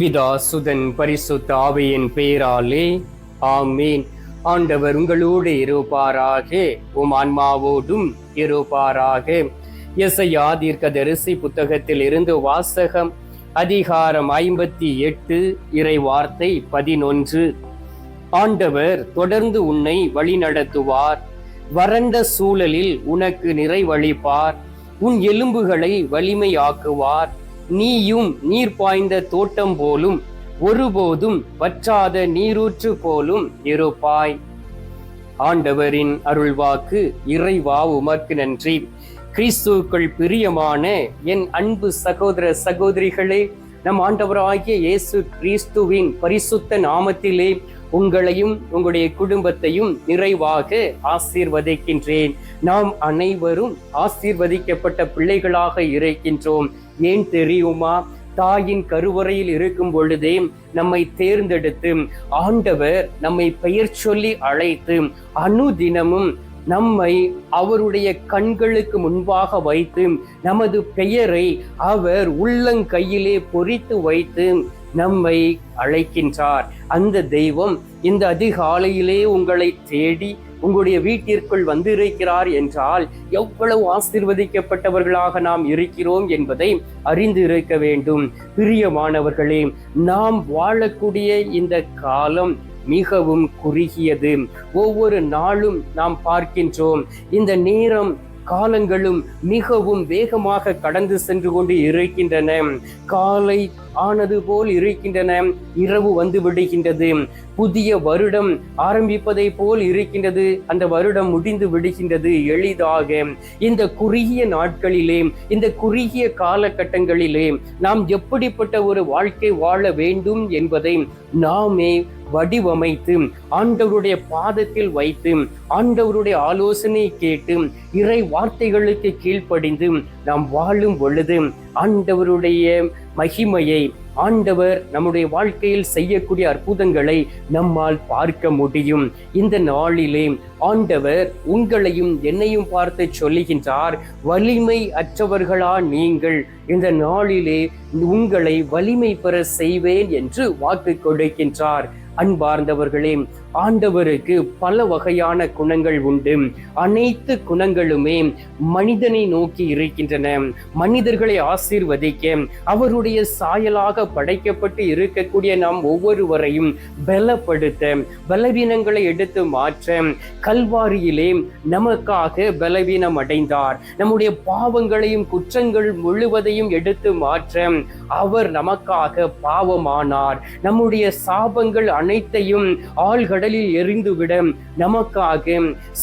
பிதா சுதன் பரிசுத்த ஆவையின் பெயராலே ஆமீன். ஆண்டவர் உங்களோடு இருப்பாராக. உம் ஆன்மாவோடும் இருப்பாராக. எசையா தீர்க்கதரிசி புத்தகத்தில் இருந்து வாசகம் அதிகாரம் ஐம்பத்தி எட்டு இறை வார்த்தை பதினொன்று. ஆண்டவர் தொடர்ந்து உன்னை வழிநடத்துவார் வறண்ட சூழலில் உனக்கு நிறைவளிப்பார். உன் எலும்புகளை வலிமையாக்குவார். நீயும் நீர் பாய்ந்த தோட்டம் போலும் ஒருபோதும் வற்றாத நீரூற்று போலும் இருப்பாய். ஆண்டவரின் அருள்வாக்கு இறைவா உமக்கு நன்றி. கிறிஸ்துவுக்குள் பிரியமான என் அன்பு சகோதர சகோதரிகளே நம் ஆண்டவராகிய இயேசு கிறிஸ்துவின் பரிசுத்த நாமத்திலே உங்களையும் உங்களுடைய குடும்பத்தையும் நிறைவாக ஆசீர்வதிக்கின்றேன். நாம் அனைவரும் ஆசீர்வதிக்கப்பட்ட பிள்ளைகளாக இருக்கின்றோம். ஏன் தெரியுமா? தாயின் கருவறையில் இருக்கும் பொழுதே நம்மை தேர்ந்தெடுத்து ஆண்டவர் நம்மை பெயர் சொல்லி அழைத்து அனுதினமும் நம்மை அவருடைய கண்களுக்கு முன்பாக வைத்து நமது பெயரை அவர் உள்ளங்கையிலே பொறித்து வைத்து நம்மை அழைக்கின்றார். அந்த தெய்வம் இந்த அதிகாலையிலே உங்களை தேடி உங்களுடைய வீட்டிற்குள் வந்திருக்கிறார் என்றால் எவ்வளவு ஆசிர்வதிக்கப்பட்டவர்களாக நாம் இருக்கிறோம் என்பதை அறிந்து இருக்க வேண்டும். பிரியமானவர்களே நாம் வாழக்கூடிய இந்த காலம் மிகவும் குறுகியது. ஒவ்வொரு நாளும் நாம் பார்க்கின்றோம். இந்த நேரம் காலங்களும் மிகவும் வேகமாக கடந்து சென்று கொண்டு இருக்கின்றன. காலை ஆனது போல் இருக்கின்றன. இரவு வந்து விடுகின்றது. புதிய வருடம் ஆரம்பிப்பதை போல் இருக்கின்றது. அந்த வருடம் முடிந்து விடுகின்றது எளிதாக. இந்த குறுகிய நாட்களிலே இந்த குறுகிய காலகட்டங்களிலே நாம் எப்படிப்பட்ட ஒரு வாழ்க்கை வாழ வேண்டும் என்பதை நாமே வடிவமைத்து ஆண்டவருடைய பாதத்தில் வைத்து ஆண்டவருடைய ஆலோசனை கேட்டு இறை வார்த்தைகளுக்கு கீழ்ப்படிந்து நாம் வாழும் பொழுது ஆண்டவருடைய மகிமையை ஆண்டவர் நம்முடைய வாழ்க்கையில் செய்யக்கூடிய அற்புதங்களை நம்மால் பார்க்க முடியும். இந்த நாளிலே ஆண்டவர் உங்களையும் என்னையும் பார்த்து சொல்லுகின்றார் வலிமை அற்றவர்களா நீங்கள்? இந்த நாளிலே உங்களை வலிமை பெற செய்வேன் என்று வாக்கு கொடுக்கின்றார். அன்பார்ந்தவர்களே ஆண்டவருக்கு பல வகையான குணங்கள் உண்டு. அனைத்து குணங்களுமே மனிதனை நோக்கி இருக்கின்றன. மனிதர்களை ஆசீர்வதிக்க அவருடைய சாயலாக படைக்கப்பட்டு இருக்கக்கூடிய நாம் ஒவ்வொருவரையும் பலப்படுத்த பலவீனங்களை எடுத்து மாற்ற கல்வாரியிலே நமக்காக பலவீனம் அடைந்தார். நம்முடைய பாவங்களையும் குற்றங்கள் முழுவதையும் எடுத்து மாற்ற அவர் நமக்காக பாவமானார். நம்முடைய சாபங்கள் அனைத்தையும் ஆள்கள் கடலில் எரிந்துவிட நமக்காக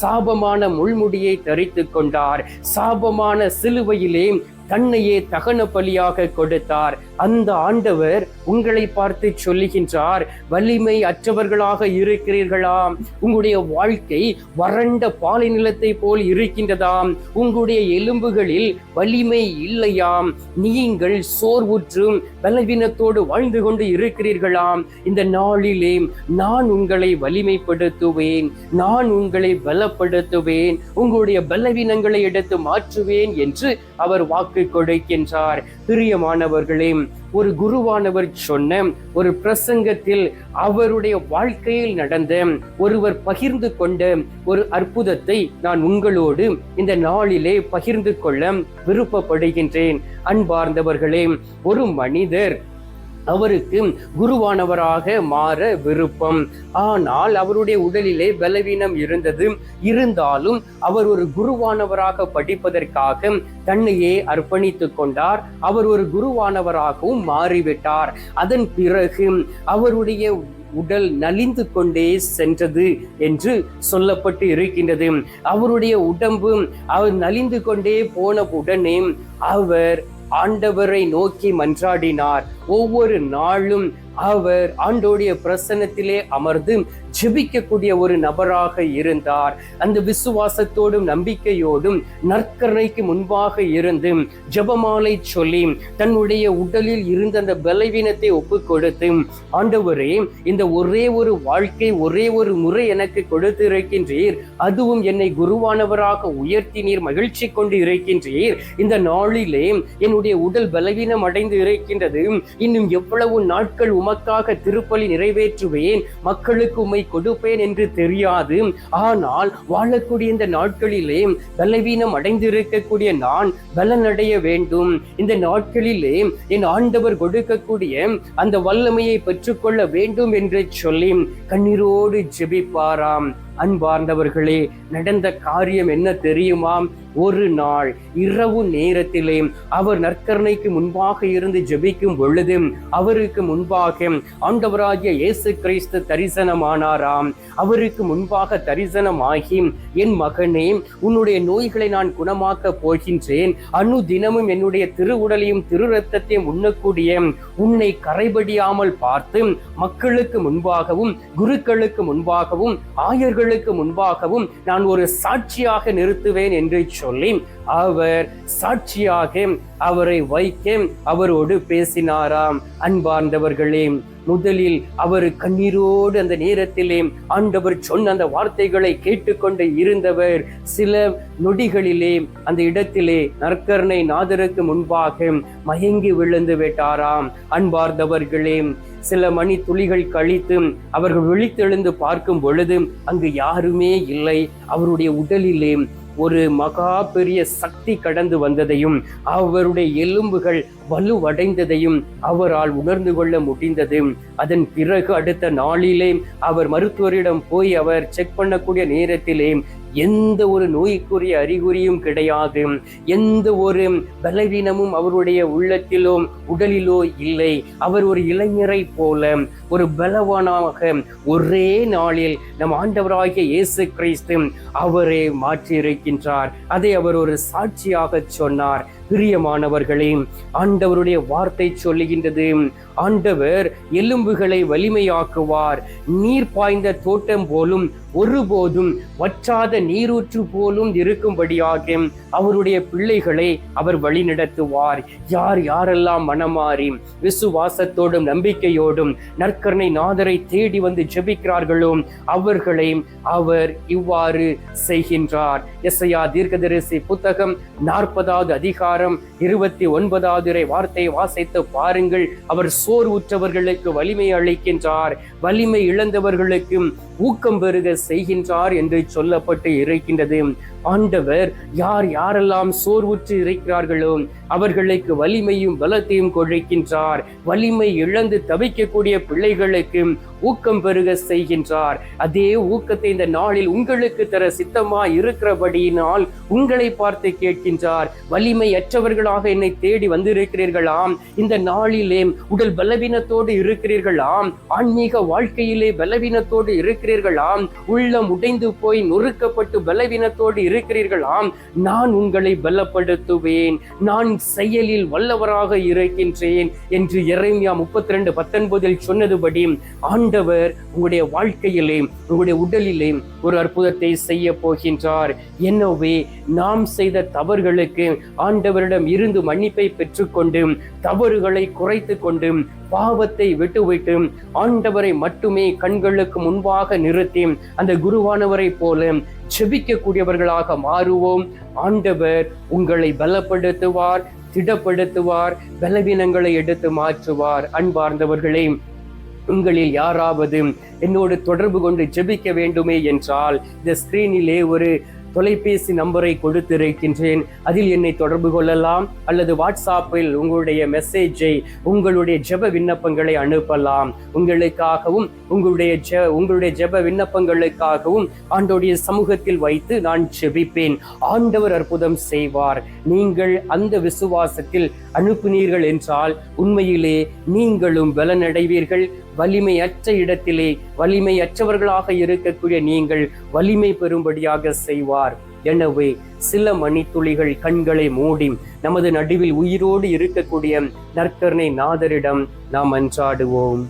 சாபமான முள்முடியை தரித்து கொண்டார். சாபமான சிலுவையிலே தன்னையே தகன பலியாக கொடுத்தார். அந்த ஆண்டவர் உங்களை பார்த்து சொல்லுகின்றார் வலிமை அற்றவர்களாக இருக்கிறீர்களாம். உங்களுடைய வாழ்க்கை வறண்ட பாலை நிலத்தை போல் இருக்கின்றதாம். உங்களுடைய எலும்புகளில் வலிமை இல்லையாம். நீங்கள் சோர்வுற்றும் பலவீனத்தோடு வாழ்ந்து கொண்டு இருக்கிறீர்களாம். இந்த நாளிலே நான் உங்களை வலிமைப்படுத்துவேன். நான் உங்களை பலப்படுத்துவேன். உங்களுடைய பலவீனங்களை எடுத்து மாற்றுவேன் என்று அவர் வாக்கு கொடுக்கின்றார். பிரியமானவர்களே ஒரு குருவானவர் சொன்ன ஒரு பிரசங்கத்தில் அவருடைய வாழ்க்கையில் நடந்த ஒருவர் பகிர்ந்து கொண்ட ஒரு அற்புதத்தை நான் உங்களோடு இந்த நாளிலே பகிர்ந்து கொள்ள விருப்பப்படுகின்றேன். அன்பார்ந்தவர்களே ஒரு மனிதர் அவருக்கு குருவானவராக மாற விருப்பம். ஆனால் அவருடைய உடலிலே பலவீனம் இருந்தது. இருந்தாலும் அவர் ஒரு குருவானவராக படிப்பதற்காக தன்னையே அர்ப்பணித்துக் கொண்டார். அவர் ஒரு குருவானவராகவும் மாறிவிட்டார். அதன் பிறகு அவருடைய உடல் நலிந்து கொண்டே சென்றது என்று சொல்லப்பட்டு இருக்கின்றது. அவருடைய உடம்பு அவர் நலிந்து கொண்டே போன உடனே அவர் ஆண்டவரை நோக்கி மன்றாடினார். ஒவ்வொரு நாளும் அவர் ஆண்டோடைய பிரசன்னத்திலே அமர்ந்து ஜெபிக்கக்கூடிய ஒரு நபராக இருந்தார். அந்த விசுவாசத்தோடும் நம்பிக்கையோடும் நற்கரணைக்கு முன்பாக இருந்து ஜெபமாலை சொல்லி தன்னுடைய உடலில் இருந்த அந்த பலவீனத்தை ஒப்பு கொடுத்து ஆண்டவரே இந்த ஒரே ஒரு வாழ்க்கை ஒரே ஒரு முறை எனக்கு கொடுத்திருக்கின்றீர். அதுவும் என்னை குருவானவராக உயர்த்தி நீர் மகிழ்ச்சி கொண்டு இருக்கின்றீர். இந்த நாளிலே என்னுடைய உடல் பலவீனம் அடைந்து இருக்கின்றது. இன்னும் எவ்வளவு நாட்கள் உமக்காக திருப்பலி நிறைவேற்றுவேன்? மக்களுக்கு உமை கொடுப்பேன் என்று தெரியாது. ஆனால் வாழக்கூடிய இந்த நாட்களிலே பலவீனம் அடைந்திருக்கக்கூடிய நான் பலனடைய வேண்டும். இந்த நாட்களிலே என் ஆண்டவர் கொடுக்கக்கூடிய அந்த வல்லமையை பெற்றுக்கொள்ள வேண்டும் என்று சொல்லி கண்ணீரோடு ஜெபிப்பாராம். அன்பார்ந்தவர்களே நடந்த காரியம் என்ன தெரியுமாம்? ஒரு நாள் இரவு நேரத்திலே அவர் நற்கரணைக்கு முன்பாக இருந்து ஜெபிக்கும் பொழுது அவருக்கு முன்பாக ஆண்டவராகிய இயேசு கிறிஸ்து தரிசனமானாராம். அவருக்கு முன்பாக தரிசனமாகி என் மகனே உன்னுடைய நோய்களை நான் குணமாக்க போகின்றேன். அணு தினமும் என்னுடைய திருவுடலையும் திரு ரத்தத்தையும் உண்ணக்கூடிய உன்னை கரைபடியாமல் பார்த்து மக்களுக்கு முன்பாகவும் குருக்களுக்கு முன்பாகவும் ஆயர்கள் ஆயர்களுக்கு முன்பாகவும் நான் ஒரு சாட்சியாக நிறுத்துவேன் என்று சொல்லி அவர் சாட்சியாக அவரை வைக்க அவரோடு பேசினாராம். அன்பார்ந்தவர்களே முதலில் அவர் கண்ணீரோடு அந்த நேரத்திலே ஆண்டவர் சொன்ன அந்த வார்த்தைகளை கேட்டுக்கொண்டு இருந்தவர். சில நொடிகளிலே அந்த இடத்திலே நற்கரணை நாதருக்கு முன்பாக மயங்கி விழுந்து விட்டாராம். அன்பார்ந்தவர்களே சில மணி துளிகள் கழித்து அவர்கள் விழித்தெழுந்து பார்க்கும் பொழுது அங்கு யாருமே இல்லை. அவருடைய உடலிலே ஒரு மகா பெரிய சக்தி கடந்து வந்ததையும் அவருடைய எலும்புகள் வலுவடைந்ததையும் அவரால் உணர்ந்து கொள்ள முடிந்தது. அதன் பிறகு அடுத்த நாளிலே அவர் மருத்துவரிடம் போய் அவர் செக் பண்ணக்கூடிய நேரத்திலே எந்த ஒரு நோய்க்குரிய அறிகுறியும் கிடையாது. எந்த ஒரு பலவீனமும் அவருடைய உள்ளத்திலோ உடலிலோ இல்லை. அவர் ஒரு இளைஞரை போல ஒரு பலவானாக ஒரே நாளில் நம் ஆண்டவராகிய இயேசு கிறிஸ்து அவரே மாற்றியிருக்கின்றார். அதை அவர் ஒரு சாட்சியாக சொன்னார். பிரியமானவர்களே ஆண்டவருடைய வார்த்தை சொல்லுகின்றது. ஆண்டவர் எலும்புகளை வலிமையாக்குவார். நீர் பாய்ந்த தோட்டம் போலும் ஒருபோதும் வற்றாத நீரூற்று போலும் இருக்கும்படியாக அவருடைய பிள்ளைகளை அவர் வழிநடத்துவார். யார் யாரெல்லாம் மனமாறி விசுவாசத்தோடும் நம்பிக்கையோடும் நற்கரணை நாதரை தேடி வந்து ஜெபிக்கிறார்களோ அவர்களை அவர் இவ்வாறு செய்கின்றார். எஸ்ஐயா தீர்க்கதரிசி புத்தகம் நாற்பதாவது அதிகாரம் இருபத்தி ஒன்பதாவது வார்த்தையை வாசித்து பாருங்கள். அவர் சோர் உற்றவர்களுக்கு வலிமை அளிக்கின்றார். வலிமை இழந்தவர்களுக்கும் ஊக்கம் பெருக செய்கின்றார் என்று சொல்லப்பட்டு இருக்கின்றது ஆண்டவர் யார் யாரெல்லாம் சோர்வுற்று இருக்கிறார்களோ அவர்களுக்கு வலிமையும் பலத்தையும் கொடுக்கின்றார். வலிமை இழந்து தவிக்கக்கூடிய பிள்ளைகளுக்கு ஊக்கம் பெருக செய்கின்றார். அதே ஊக்கத்தை இந்த நாளில் உங்களுக்கு தர சித்தமா இருக்கிறபடியினால் உங்களை பார்த்து கேட்கின்றார். வலிமை அற்றவர்களாக என்னை தேடி வந்திருக்கிறீர்களாம். இந்த நாளிலே உடல் பலவீனத்தோடு இருக்கிறீர்களாம். ஆன்மீக வாழ்க்கையிலே பலவீனத்தோடு இருக்கிறீர்களாம். உள்ளம் உடைந்து போய் நொறுக்கப்பட்டு பலவீனத்தோடு இருக்கிறீர்களாம். நான் உங்களை பலப்படுத்துவேன். நான் செயலில் வல்லவராக இருக்கின்றேன் என்று இறைமையா முப்பத்தி ரெண்டு பத்தொன்பதில் சொன்னதுபடி ஆண்டவர் உங்களுடைய வாழ்க்கையிலே உங்களுடைய உடலிலே ஒரு அற்புதத்தை செய்ய போகின்றார். எனவே நாம் செய்த தவறுகளுக்கு ஆண்டவரிடம் இருந்து மன்னிப்பை பெற்றுக்கொண்டு தவறுகளை குறைத்து கொண்டு பாவத்தை விட்டுவிட்டு ஆண்டவரை மட்டுமே கண்களுக்கு முன்பாக நிறுத்தி அந்த குருவானவரை போல செபிக்கக்கூடியவர்களாக மாறுவோம். ஆண்டவர் உங்களை பலப்படுத்துவார் திடப்படுத்துவார் பலவீனங்களை எடுத்து மாற்றுவார். அன்பார்ந்தவர்களே உங்களில் யாராவது என்னோடு தொடர்பு கொண்டு ஜெபிக்க வேண்டுமே என்றால் இந்த ஸ்கிரீனிலே ஒரு தொலைபேசி நம்பரை கொடுத்திருக்கின்றேன். அதில் என்னை தொடர்பு கொள்ளலாம் அல்லது வாட்ஸ்அப்பில் உங்களுடைய மெசேஜை உங்களுடைய ஜெப விண்ணப்பங்களை அனுப்பலாம். உங்களுக்காகவும் உங்களுடைய ஜெ உங்களுடைய ஜெப விண்ணப்பங்களுக்காகவும் ஆண்டோடைய சமூகத்தில் வைத்து நான் ஜெபிப்பேன். ஆண்டவர் அற்புதம் செய்வார். நீங்கள் அந்த விசுவாசத்தில் அனுப்பினீர்கள் என்றால் உண்மையிலே நீங்களும் பலனடைவீர்கள். வலிமையற்ற இடத்திலே வலிமையற்றவர்களாக இருக்கக்கூடிய நீங்கள் வலிமை பெறும்படியாக செய்வார். எனவே சில மணித்துளிகள் கண்களை மூடி நமது நடுவில் உயிரோடு இருக்கக்கூடிய நற்கருணை நாதரிடம் நாம் அன்றாடுவோம்.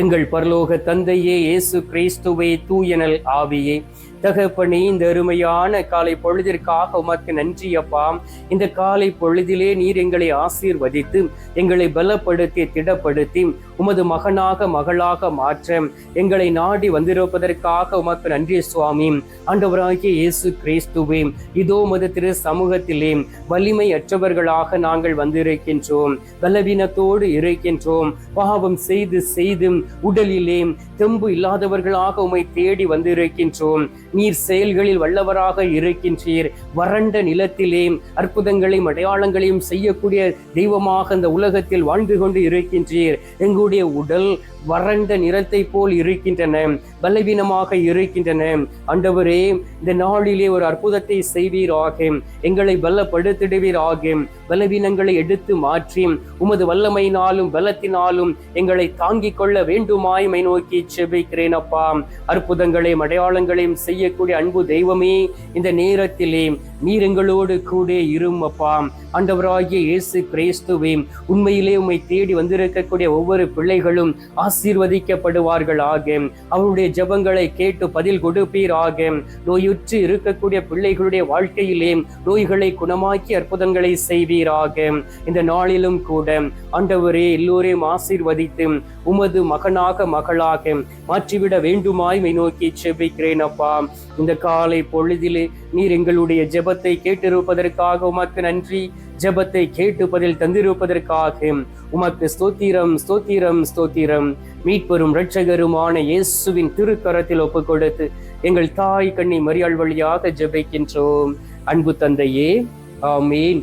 எங்கள் பரலோக தந்தையே இயேசு கிறிஸ்துவே தூயனல் ஆவியே. தகப்பனே இந்த அருமையான காலை பொழுதிற்காக உமக்கு நன்றி அப்பா. இந்த காலை பொழுதிலே நீர் எங்களை ஆசீர்வதித்து எங்களை பலப்படுத்தி திடப்படுத்தி உமது மகனாக மகளாக மாற்ற எங்களை நாடி வந்திருப்பதற்காக உமக்கு நன்றி சுவாமி. ஆண்டவராகிய இயேசு கிறிஸ்துவே இதோ உமது திரு சமூகத்திலே வலிமை அற்றவர்களாக நாங்கள் வந்திருக்கின்றோம். பலவீனத்தோடு இருக்கின்றோம். பாவம் செய்து செய்து உடலிலே தெம்பு இல்லாதவர்களாக உம்மை தேடி வந்திருக்கின்றோம். நீர் செயல்களில் வல்லவராக இருக்கின்றீர். வறண்ட நிலத்திலே அற்புதங்களையும் அடையாளங்களையும் செய்யக்கூடிய தெய்வமாக இந்த உலகத்தில் வாழ்ந்து கொண்டு இருக்கின்றீர். எங்களுடைய உடல் வறண்ட நிறத்தை போல் இருக்கின்றன பலவீனமாக இருக்கின்றன. ஆண்டவரே இந்த நாளிலே ஒரு அற்புதத்தை செய்வீராக எங்களை பலப்படுத்திடுவீராக பலவீனங்களை எடுத்து மாற்றி உமது வல்லமையினாலும் பலத்தினாலும் எங்களை தாங்கிக் கொள்ள வேண்டுமாய்மை நோக்கி செபிக்கிறேன் அப்பா. அற்புதங்களையும் அடையாளங்களையும் செய்யக்கூடிய அன்பு தெய்வமே இந்த நேரத்திலே நீர் எங்களோடு கூட இரும் அப்பா. ஆண்டவராகிய இயேசு கிறிஸ்துவே உண்மையிலே உம்மை தேடி வந்திருக்கக்கூடிய ஒவ்வொரு பிள்ளைகளும் ஆசீர்வதிக்கப்படுவார்கள் ஆக அவருடைய ஜெபங்களை கேட்டு பதில் கொடுப்பீராக. நோயுற்று இருக்கக்கூடிய பிள்ளைகளுடைய வாழ்க்கையிலே நோய்களை குணமாக்கி அற்புதங்களை செய்வீராக இந்த நாளிலும் கூட ஆண்டவரே எல்லோரையும் ஆசீர்வதித்து உமது மகனாக மகளாக மாற்றிவிட வேண்டுமாய் மை நோக்கி செபிக்கிறேன் அப்பா. இந்த காலை பொழுதிலே நீர் எங்களுடைய ஜெபத்தை கேட்டிருப்பதற்காக உமக்கு நன்றி. ஜெபத்தை கேட்டு பதில் தந்திருப்பதற்காக உமக்கு ஸ்தோத்திரம் ஸ்தோத்திரம் ஸ்தோத்திரம். மீட்பெரும் இரட்சகருமான இயேசுவின் திருக்கரத்தில் ஒப்பு கொடுத்து எங்கள் தாய் கண்ணி மரியாள் வழியாக ஜெபிக்கின்றோம். அன்பு தந்தையே ஆமீன்.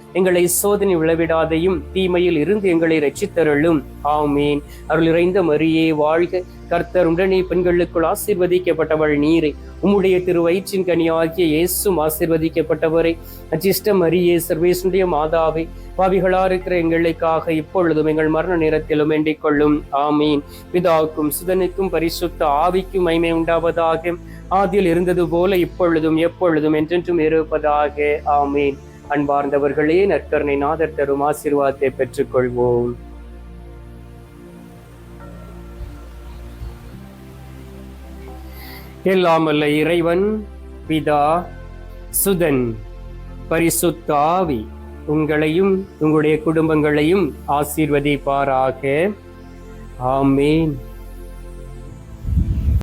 எங்களை சோதனை விளைவிடாதையும் தீமையில் இருந்து எங்களை ரட்சித்தருளும். ஆமீன். அருள் இறைந்த மரியே வாழ்க. கர்த்தர் உடனே பெண்களுக்குள் ஆசீர்வதிக்கப்பட்டவள் நீரே. உம்முடைய திரு வயிற்றின் கனியாகிய இயேசும் ஆசீர்வதிக்கப்பட்டவரை. அச்சிஷ்ட மரியே சர்வேசுடைய மாதாவை பாவிகளா இருக்கிற எங்களுக்காக இப்பொழுதும் எங்கள் மரண நேரத்திலும் வேண்டிக் கொள்ளும் ஆமீன். பிதாவுக்கும் சுதனுக்கும் பரிசுத்த ஆவிக்கும் மைமை உண்டாவதாக. ஆதியில் இருந்தது போல இப்பொழுதும் எப்பொழுதும் என்றென்றும் இருப்பதாக. ஆமீன். அன்பார்ந்தவர்களே நற்கருணை நாதர் தரும் ஆசீர்வாதத்தை பெற்றுக்கொள்வோம். எல்லாமல்ல இறைவன் பிதா சுதன் பரிசுத்தாவி உங்களையும் உங்களுடைய குடும்பங்களையும் ஆசீர்வதிப்பாராக. ஆமேன்.